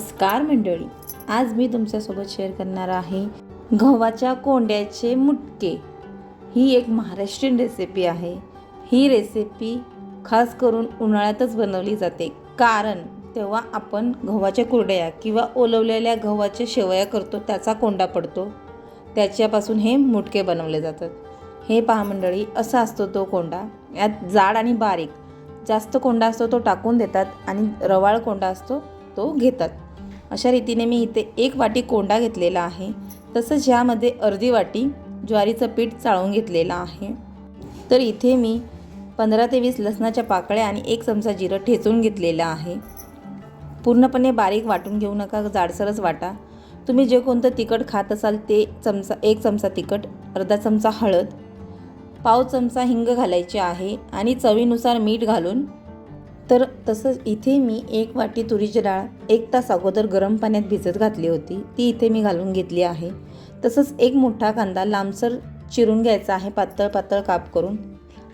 नमस्कार मंडळी. आज मी तुमच्यासोबत शेअर करणार आहे गव्हाच्या कोंड्याचे मुटके. ही एक महाराष्ट्रीयन रेसिपी आहे. ही रेसिपी खास करून उन्हाळ्यातच बनवली जाते. कारण तेव्हा आपण गव्हाच्या कुरड्या किंवा ओलवलेल्या गव्हाच्या शेवया करतो त्याचा कोंडा पडतो. त्याच्यापासून हे मुटके बनवले जातात. हे पहा मंडळी असा असतो तो कोंडा. यात जाड आणि बारीक. जास्त कोंडा असतो तो टाकून देतात आणि रवाळ कोंडा असतो तो घेतात. अशा रीतीने मी इथे एक वाटी कोंडा घेतलेला आहे. तसंच ह्यामध्ये अर्धी वाटी ज्वारीचं पीठ चाळून घेतलेलं आहे. तर इथे मी पंधरा ते वीस लसणाच्या पाकळ्या आणि एक चमचा जिरं ठेचून घेतलेलं आहे. पूर्णपणे बारीक वाटून घेऊ नका जाडसरच वाटा. तुम्ही जे कोणतं तिखट खात असाल ते चमचा एक चमचा तिखट अर्धा चमचा हळद पाव चमचा हिंग घालायचे आहे आणि चवीनुसार मीठ घालून तर तसंच इथे मी एक वाटी तुरीची डाळ एक तास अगोदर गरम पाण्यात भिजत घातली होती. ती इथे मी घालून घेतली आहे. तसंच एक मोठा कांदा लांबसर चिरून घ्यायचा आहे पातळ पातळ काप करून.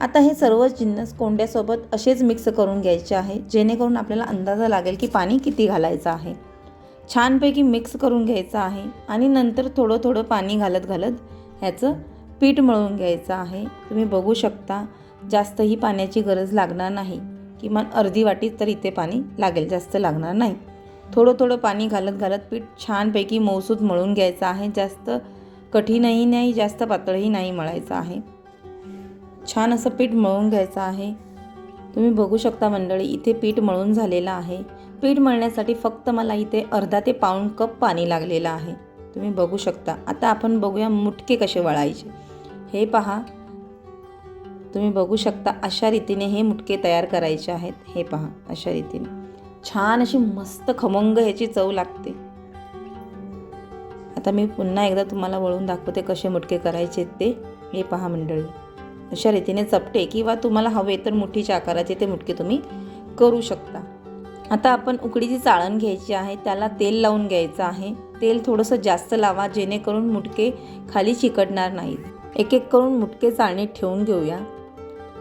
आता हे सर्व जिन्नस कोंड्यासोबत असेच मिक्स करून घ्यायचे आहे जेणेकरून आपल्याला अंदाजा लागेल की पाणी किती घालायचं आहे. छानपैकी मिक्स करून घ्यायचं आहे आणि नंतर थोडं थोडं पाणी घालत घालत ह्याचं पीठ मळून घ्यायचं आहे. तुम्ही बघू शकता जास्तही पाण्याची गरज लागणार नाही. किमान अर्धी वाटी तर इथे पाणी लागेल जास्त लागणार नाही. थोडं थोडं पाणी घालत घालत पीठ छानपैकी मौसूद मळून घ्यायचं आहे. जास्त कठीणही नाही जास्त पातळही नाही मळायचं आहे. छान असं पीठ मळून घ्यायचं आहे. तुम्ही बघू शकता मंडळी इथे पीठ मळून झालेलं आहे. पीठ मळण्यासाठी फक्त मला इथे अर्धा ते पाऊण कप पाणी लागलेलं आहे. तुम्ही बघू शकता. आता आपण बघूया मुटके कसे वळायचे. हे पहा तुम्ही बघू शकता अशा रीतीने हे मुटके तयार करायचे आहेत. हे पहा अशा रीतीने. छान अशी मस्त खमंग ह्याची चव लागते. आता मी पुन्हा एकदा तुम्हाला वळून दाखवते कसे मुटके करायचे ते. हे पहा मंडळी. अशा रीतीने चपटे किंवा तुम्हाला हवे तर मुठीच्या आकाराचे ते मुटके तुम्ही करू शकता. आता आपण उकडीची चाळण घ्यायची आहे. त्याला तेल लावून घ्यायचं आहे. तेल थोडंसं जास्त लावा जेणेकरून मुटके खाली चिकटणार नाहीत. एक एक करून मुटके चाळणीत ठेवून घेऊया.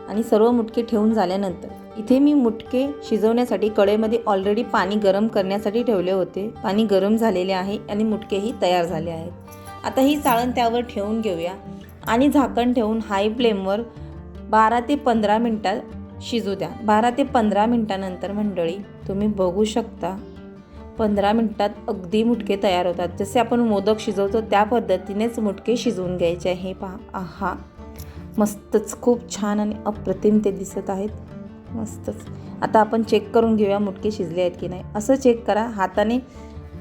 आणि सर्व मुटके ठेवून झाल्यानंतर इथे मी मुटके शिजवण्यासाठी कढईमध्ये ऑलरेडी पाणी गरम करण्यासाठी ठेवले होते. पाणी गरम झालेले आहे आणि मुटकेही तयार झाले आहेत. आता ही चाळण त्यावर ठेवून घेऊया आणि झाकण ठेवून हाय फ्लेमवर बारा ते पंधरा मिनटात शिजू द्या. बारा ते पंधरा मिनटानंतर मंडळी तुम्ही बघू शकता पंधरा मिनटात अगदी मुटके तयार होतात. जसे आपण मोदक शिजवतो त्या पद्धतीनेच मुटके शिजवून घ्यायचे आहे. पहा आहा. मस्तच खूप छान आणि अप्रतिम ते दिसत आहेत. मस्तच. आता आपण चेक करून घेऊया मुटके शिजले आहेत की नाही. असं चेक करा हाताने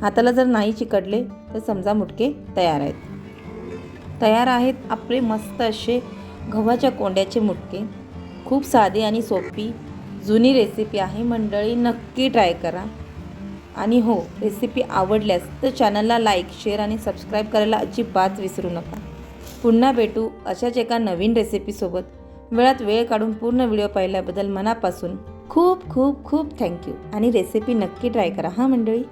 हाताला जर नाही चिकटले तर समजा मुटके तयार आहेत. तयार आहेत आपले मस्त असे गव्हाच्या कोंड्याचे मुटके. खूप साधी आणि सोपी जुनी रेसिपी आहे. मंडळी नक्की ट्राय करा. आणि हो रेसिपी आवडल्यास तर चॅनलला लाईक शेअर आणि सबस्क्राईब करायला अजिबात विसरू नका. पुन्हा भेटू अशाच एका नवीन रेसिपीसोबत वेळात वेळ काढून पूर्ण व्हिडिओ पाहिल्याबद्दल मनापासून खूप खूप खूप थँक्यू आणि रेसिपी नक्की ट्राय करा हां मंडळी?